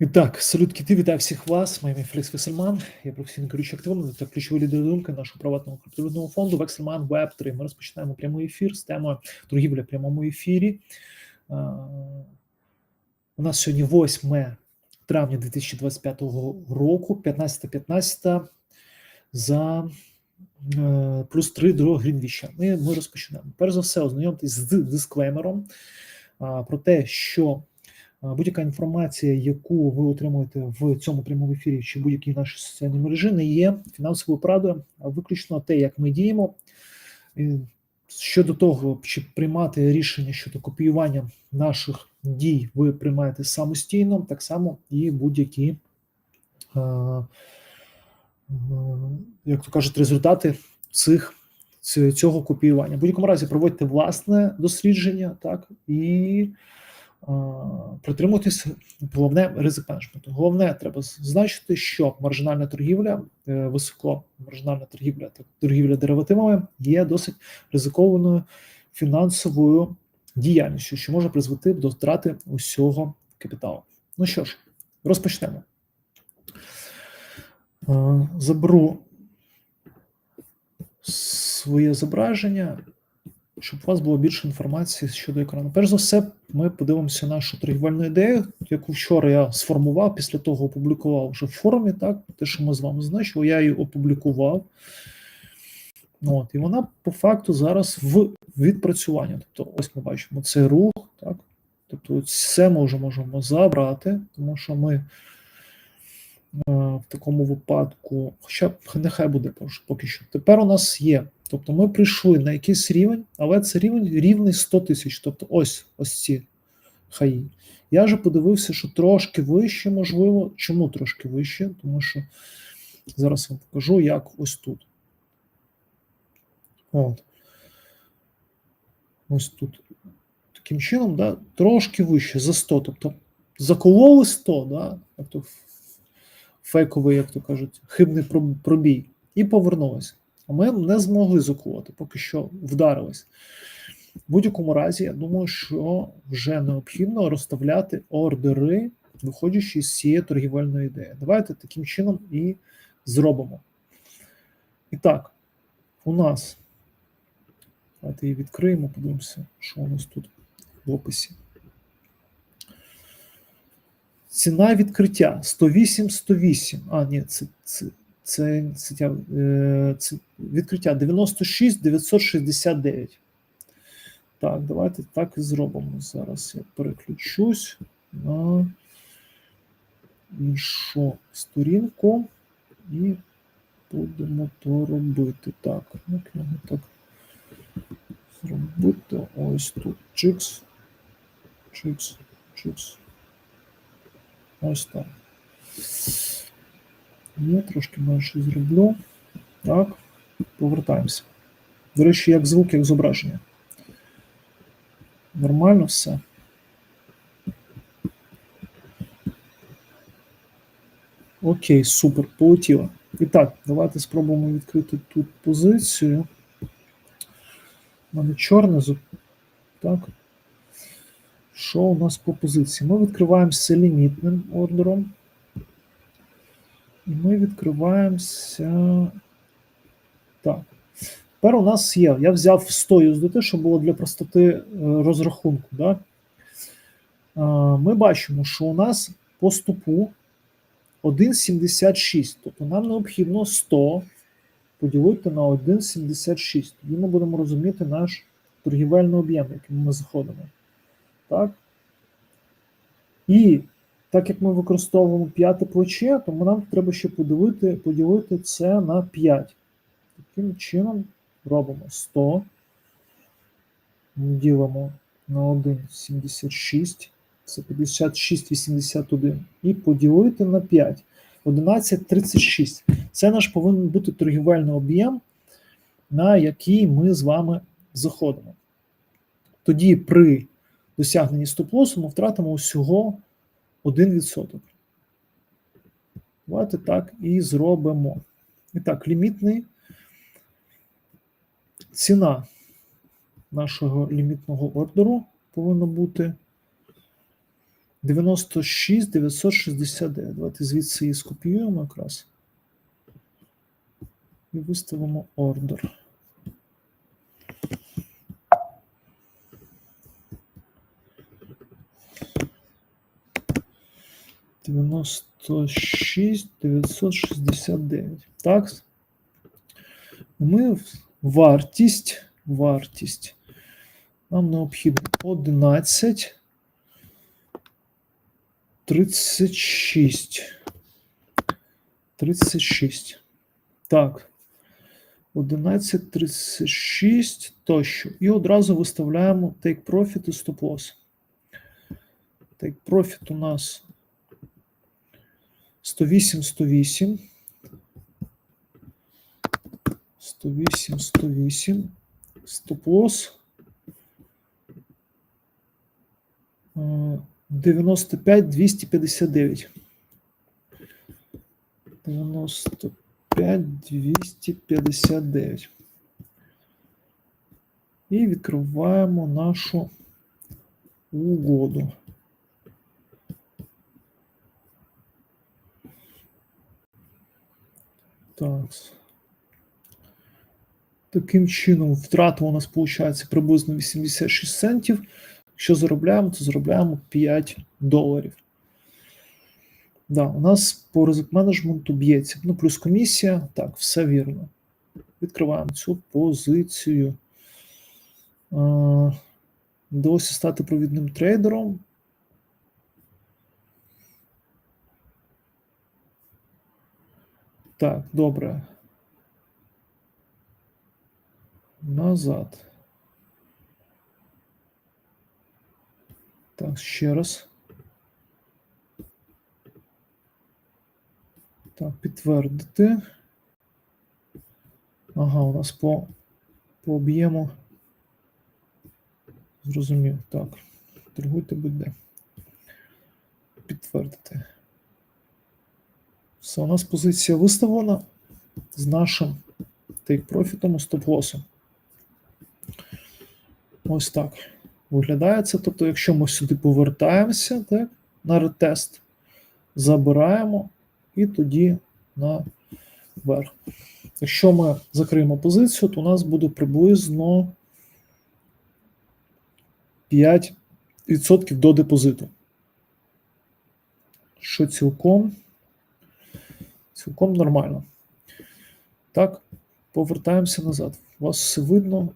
І так, салют кіти, вітаю всіх вас. Моє ім'я Фелікс Весельман. Я професійний керуючий активом та ключовий лідер думки нашого приватного криптовалютного фонду Вексельман Web 3. Ми розпочинаємо прямий ефір з темою торгівля в прямому ефірі. У нас сьогодні 8 травня 2025 року, 15.15 за е, плюс 3 до Грінвіча. Ми, ми розпочинаємо. Перш за все, ознайомтесь з дисклеймером про те, що будь-яка інформація, яку ви отримуєте в цьому прямому ефірі чи будь-якій нашій соціальній мережі, не є фінансовою порадою, а виключно те, як ми діємо. Щодо того, чи приймати рішення щодо копіювання наших дій, ви приймаєте самостійно, так само і будь-які, як то кажуть, результати цих цього копіювання. В будь-якому разі проводьте власне дослідження, так і е, притримуйтесь головне ризик менеджменту. Головне, треба зазначити, що маржинальна торгівля, е, високо маржинальна торгівля та торгівля деривативами є досить ризикованою фінансовою діяльністю, що може призвести до втрати усього капіталу. Ну що ж, розпочнемо. Е, Заберу своє зображення, щоб у вас було більше інформації щодо екрану. Перш за все, ми подивимося нашу торгівельну ідею, яку вчора я сформував, після того опублікував вже в форумі, так, те, що ми з вами значили, я її опублікував. От, і вона по факту зараз в відпрацюванні. Тобто, ось ми бачимо цей рух, так. Тобто, все ми вже можемо забрати, тому що ми е, в такому випадку, хоча нехай буде поки що. Тепер у нас є. Тобто ми прийшли на якийсь рівень, але це рівень рівний 100 тисяч. Тобто ось ось ці хаї. Я вже подивився, що трошки вище, можливо. Чому трошки вище? Тому що зараз вам покажу, як ось тут. От. Ось тут. Таким чином, да, трошки вище за 100. Тобто закололи 100, да, тобто фейковий, як то кажуть, хибний пробій, і повернулися. А ми не змогли заколоти, поки що вдарились. В будь-якому разі, я думаю, що вже необхідно розставляти ордери, виходячи з цієї торгівельної ідеї. Давайте таким чином і зробимо. І так, у нас. Давайте її відкриємо, подивимося, що у нас тут в описі. Ціна відкриття 108 108. А, ні, це, це, це, це, е, це відкриття 96 969. Так, давайте так і зробимо. Зараз я переключусь на іншу сторінку і будемо то робити. Так, як його так зробити? Ось тут. Чикс. Чикс. Чикс. Ось так. Я трошки менше зроблю. Так, повертаємося. До речі, як звук, як зображення. Нормально все. Окей, супер, полетіло. І так, давайте спробуємо відкрити тут позицію. У мене чорне. Так. Що у нас по позиції? Ми відкриваємося лімітним ордером. І ми відкриваємося. Так. Тепер у нас є. Я взяв 100 USDT, щоб було для простоти е, розрахунку. Да? Е, Ми бачимо, що у нас по стопу 1,76. Тобто нам необхідно 100 поділити на 1,76. Тоді ми будемо розуміти наш торгівельний об'єм, яким ми заходимо. Так? І так як ми використовуємо п'яте плече, то нам треба ще поділити, поділити це на 5. Таким чином робимо 100. Ділимо на 1,76. Це 56,81. І поділити на 5. 11,36. Це наш повинен бути торгівельний об'єм, на який ми з вами заходимо. Тоді при досягненні стоп-лосу ми втратимо усього 1%. Давайте так і зробимо. І так, лімітний ціна нашого лімітного ордеру повинна бути 96 969. Давайте звідси її скопіюємо якраз. І виставимо ордер. Дев'яносто шість дев'ятсот шістдесят дев'ять. Так. Ми вартість, вартість. Нам необхідно 11 36. 36. Так. 11, 36 тощо. І одразу виставляємо take profit і stop loss. Take profit у нас 108, 108. 108, 108. Stop loss. Е, 95 259. 95 259. І відкриваємо нашу угоду. Так. Таким чином, втрата у нас виходить приблизно 86 центів. Якщо заробляємо, то заробляємо 5 доларів. Да, у нас по ризик менеджменту б'ється. Ну, плюс комісія. Так, все вірно. Відкриваємо цю позицію. Вдалося стати провідним трейдером. Так, добре. Назад. Так, ще раз. Так, підтвердити. Ага, у нас по, по об'єму. Зрозумів. Так. Торгуйте будь-де. Підтвердити. Все, у нас позиція виставлена з нашим тейк-профітом у стоп-лосом. Ось так виглядає це. Тобто, якщо ми сюди повертаємося, так, на ретест, забираємо і тоді наверх. Якщо ми закриємо позицію, то у нас буде приблизно 5% до депозиту. Що цілком, цілком нормально. Так, повертаємося назад. У вас все видно.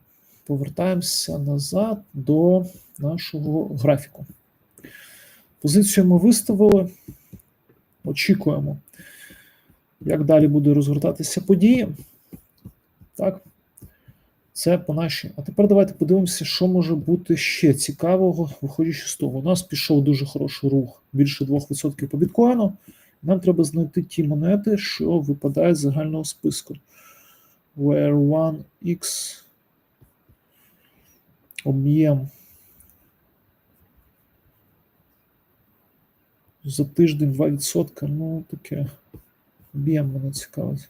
Повертаємося назад до нашого графіку. Позицію ми виставили. Очікуємо, як далі буде розгортатися події. Так, це по нашій. А тепер давайте подивимося, що може бути ще цікавого, виходячи з того. У нас пішов дуже хороший рух, більше 2% по біткоїну. Нам треба знайти ті монети, що випадають з загального списку. Where 1x об'єм за тиждень 2%. Ну, таке об'єм мене цікавить.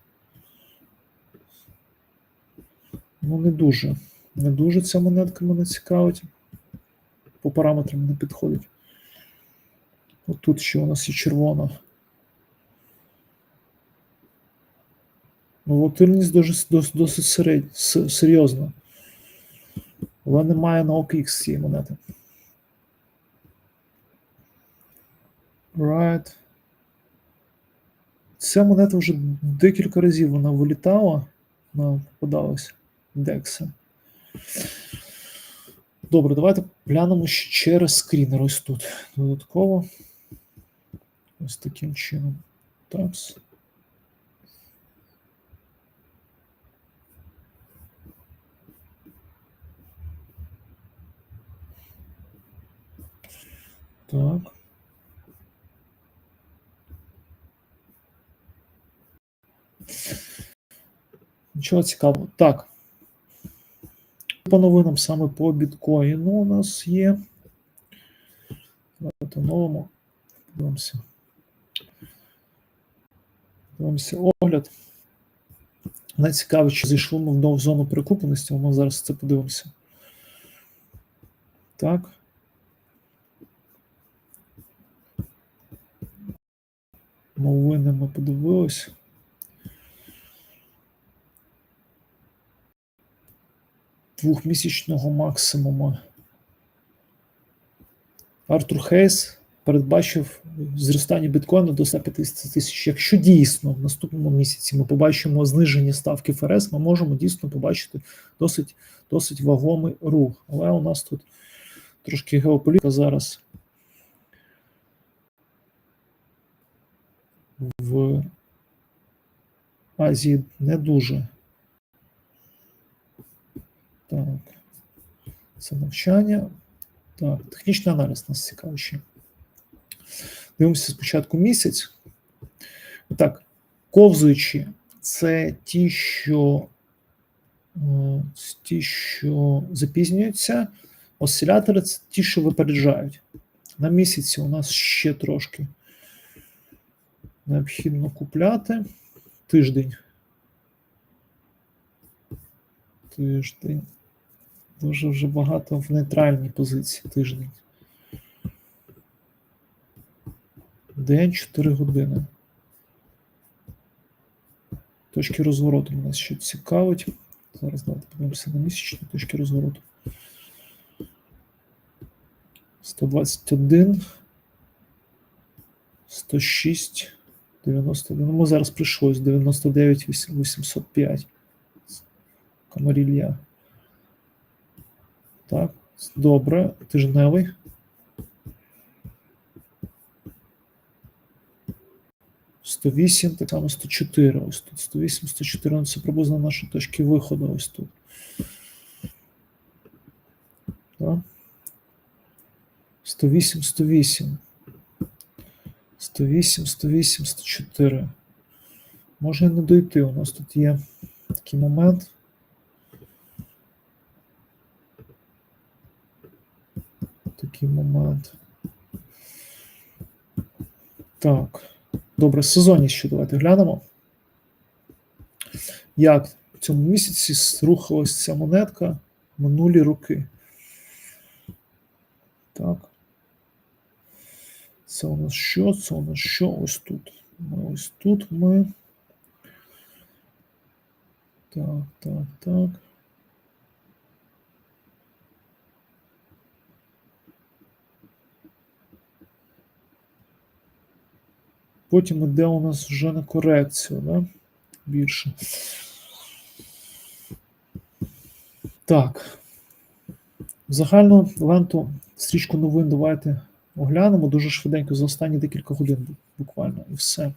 Ну, не дуже. Не дуже ця монетка мене цікавить. По параметрам не підходить. От тут ще у нас є червона. Волатильність дуже, досить, досить серед, серйозна. Але немає на OKX цієї монети. Right. Ця монета вже декілька разів вона вилітала, вона попадалась декси. Добре, давайте глянемо ще через скрінер ось тут. Додатково. Ось таким чином. Такс. Так. Нічого цікавого. Так. По новинам саме по біткоїну у нас є. Давайте новому. Подивимося. Подивимося огляд. Найцікаве, чи зайшли ми в зону перекупленості, ми зараз це подивимося. Так. Новини ми подивились. Двохмісячного максимуму. Артур Хейс передбачив зростання біткоїну до 150 тисяч. Якщо дійсно в наступному місяці ми побачимо зниження ставки ФРС, ми можемо дійсно побачити досить, досить вагомий рух. Але у нас тут трошки геополітика зараз в Азії не дуже. Так, це навчання. Так, технічний аналіз нас цікавий. Дивимося спочатку місяць. Так, ковзуючі це ті, що е, ті, що запізнюються, осцилятори це ті, що випереджають. На місяці у нас ще трошки необхідно купляти. Тиждень. Тиждень. Дуже вже багато в нейтральній позиції тиждень. День 4 години. Точки розвороту нас ще цікавить. Зараз давайте подивимося на місячні точки розвороту. 121, 106, 91. Ну, зараз прийшли з 99, 805. Камарілья. Так, добре. Тижневий. Сто вісім, так само 104. Ось тут 108, 104. ну, Це приблизно наші точки виходу. Ось тут. Так. 108, 108. 108, 108, 104. Може не дойти. У нас тут є такий момент. Такий момент. Так. Добре, сезонність ще давайте глянемо. Як в цьому місяці рухалася ця монетка минулі роки. Так. Це у нас що? Це у нас що? Ось тут. Ми ось тут ми. Так, так, так. Потім іде у нас вже на корекцію, да? більше. Так. Загальну ленту стрічку новин давайте оглянемо дуже швиденько за останні декілька годин буквально і все.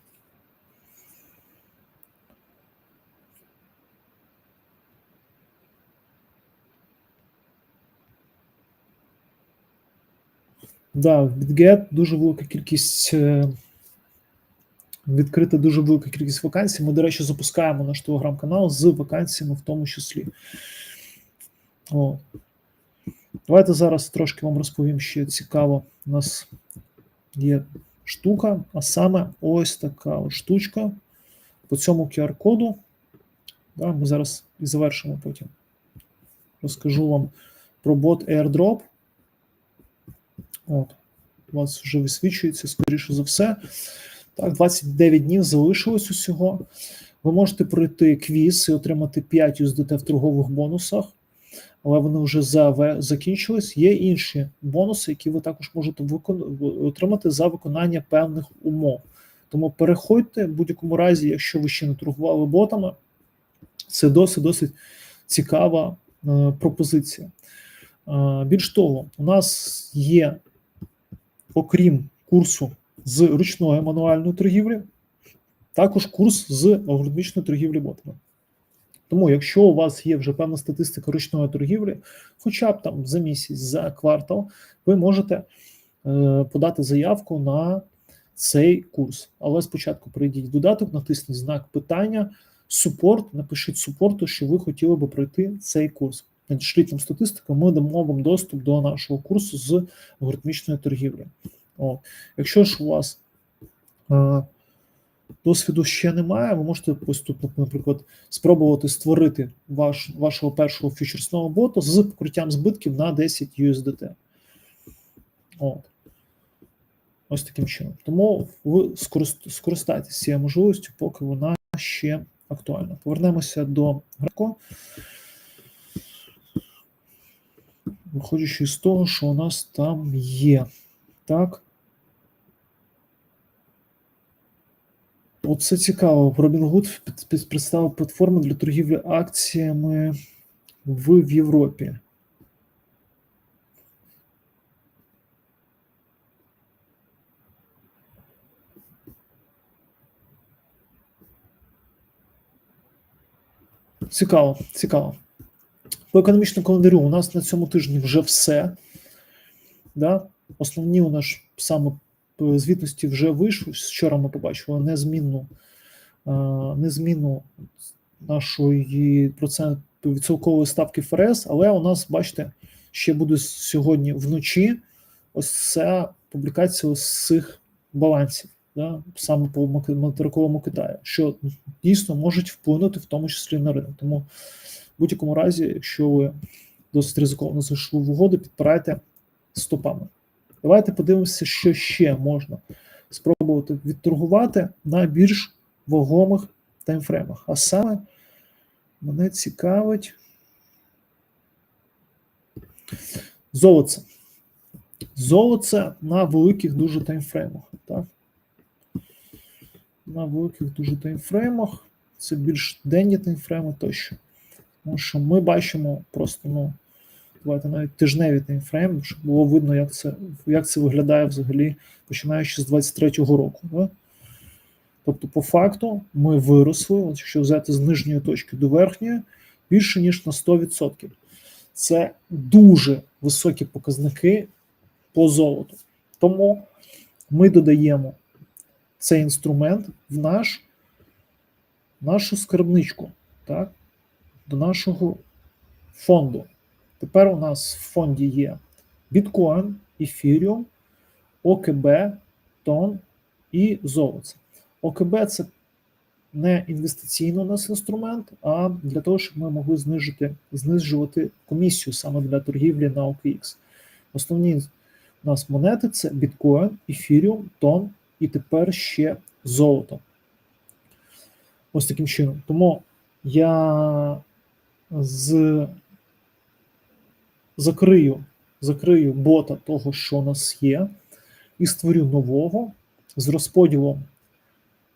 Да, в BitGet дуже велика кількість. е, Відкрита дуже велика кількість вакансій. Ми, до речі, запускаємо наш телеграм-канал з вакансіями в тому числі. О. Давайте зараз трошки вам розповім, що цікаво. У нас є штука, а саме ось така ось штучка. По цьому QR-коду. Да, ми зараз і завершимо потім. Розкажу вам про бот AirDrop. От, у вас вже висвічується, скоріше за все. Так, 29 днів залишилось усього. Ви можете пройти квіз і отримати 5 USDT в торгових бонусах, але вони вже закінчились. Є інші бонуси, які ви також можете отримати за виконання певних умов. Тому переходьте в будь-якому разі, якщо ви ще не торгували ботами, це досить досить цікава е, пропозиція. Е, більш того, у нас є, окрім курсу з ручної мануальної торгівлі, також курс з алгоритмічної торгівлі ботами. Тому, якщо у вас є вже певна статистика ручної торгівлі, хоча б там за місяць, за квартал, ви можете е, подати заявку на цей курс. Але спочатку прийдіть додаток, натисніть знак питання, супорт, напишіть супорту, що ви хотіли би пройти цей курс. Надішліть нам статистику, ми дамо вам доступ до нашого курсу з алгоритмічної торгівлі. О, Якщо ж у вас е, досвіду ще немає, ви можете тут, наприклад, спробувати створити ваш, вашого першого фьючерсного бота з покриттям збитків на 10 USDT. От. Ось таким чином. Тому ви скористайтеся цією можливістю, поки вона ще актуальна. Повернемося до графіку. Виходячи з того, що у нас там є. Так. Оце цікаво. Robinhood представив платформу для торгівлі акціями в, в Європі. Цікаво, цікаво. По економічному календарю у нас на цьому тижні вже все. Да? Основні у нас саме звітності вже вийшли. Вчора ми побачили незмінну, е, незмінну нашої процент відсоткової ставки ФРС, але у нас, бачите, ще буде сьогодні вночі ось ця публікація з цих балансів, да? саме по материковому Китаю, що дійсно можуть вплинути в тому числі на ринок. Тому в будь-якому разі, якщо ви досить ризиковано зайшли в угоду, підпирайте стопами. Давайте подивимося, що ще можна спробувати відторгувати на більш вагомих таймфреймах. А саме мене цікавить золоце. Золоце на великих дуже таймфреймах. Так? На великих дуже таймфреймах. Це більш денні таймфрейми тощо. Тому що ми бачимо просто, ну, давайте навіть тижневі таймфрейм, щоб було видно, як це як це виглядає взагалі, починаючи з 23-го року. Да? Тобто, по факту, ми виросли, от якщо взяти з нижньої точки до верхньої, більше ніж на 100%. Це дуже високі показники по золоту. Тому ми додаємо цей інструмент в наш, нашу скарбничку, так, до нашого фонду. Тепер у нас в фонді є біткоін, ефіріум, ОКБ, тон і золоце. ОКБ це не інвестиційний у нас інструмент, а для того, щоб ми могли знижити, знижувати комісію саме для торгівлі на OKX. Основні у нас монети це біткоін, ефіріум, тон і тепер ще золото. Ось таким чином. Тому я з закрию, закрию бота того, що у нас є, і створю нового з розподілом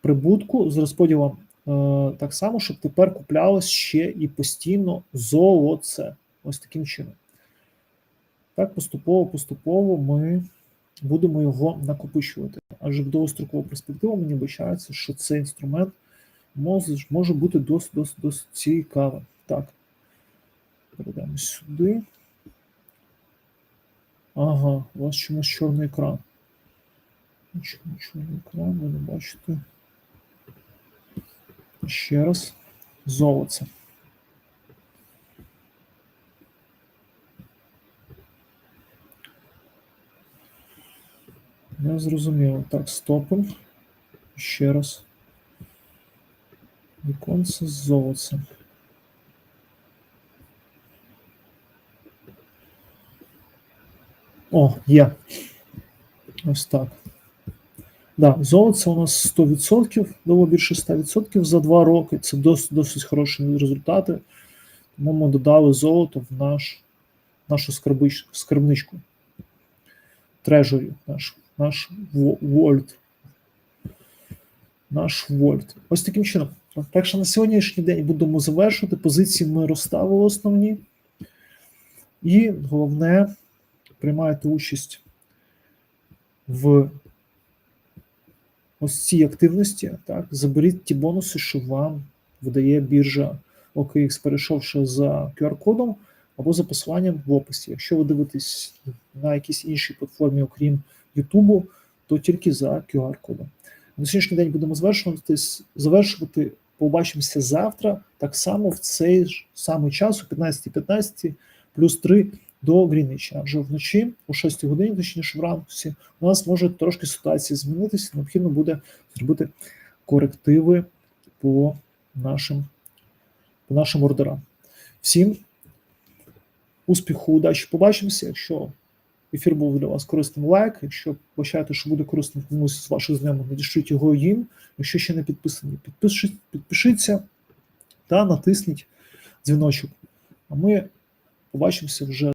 прибутку, з розподілом е, так само, щоб тепер куплялось ще і постійно золоце. Ось таким чином. Так, поступово-поступово ми будемо його накопичувати. Адже в довгострокову перспективу мені вбачається, що цей інструмент може, може бути досить, досить, досить цікавим. Так. Перейдемо сюди. Ага, у вас чомусь чорний екран. Чому чорний екран, ви не бачите. Ще раз. Золоце. Не зрозуміло. Так, стопимо. Ще раз. Віконце з золотцем. О, є. Ось так. Да, золоце у нас 100%, було більше 100% за 2 роки. Це досить, досить хороші результати. Тому ми додали золото в наш, нашу скарбничку. Трежорі, наш, наш вольт. Наш вольт. Ось таким чином. Так що на сьогоднішній день будемо завершувати. Позиції ми розставили основні. І головне, приймайте участь в ось цій активності. Так, Заберіть ті бонуси, що вам видає біржа OKX, перейшовши за QR-кодом або за посиланням в описі. Якщо ви дивитесь на якійсь іншій платформі, окрім Ютубу, то тільки за QR-кодом. На сьогоднішній день будемо завершувати. Побачимося завтра, так само в цей ж самий час, о 15.15 .15, плюс 3 до Грінвіча. Адже вночі, о 6 годині, точніше вранці, у нас може трошки ситуація змінитися. Необхідно буде зробити корективи по нашим, по нашим ордерам. Всім успіху, удачі! Побачимося. Якщо ефір був для вас корисним лайк. Якщо вважаєте, що буде корисним комусь з ваших знайомих, надішліть його їм. Якщо ще не підписані, підпишіть, підпишіться та натисніть дзвіночок. А ми побачимося вже.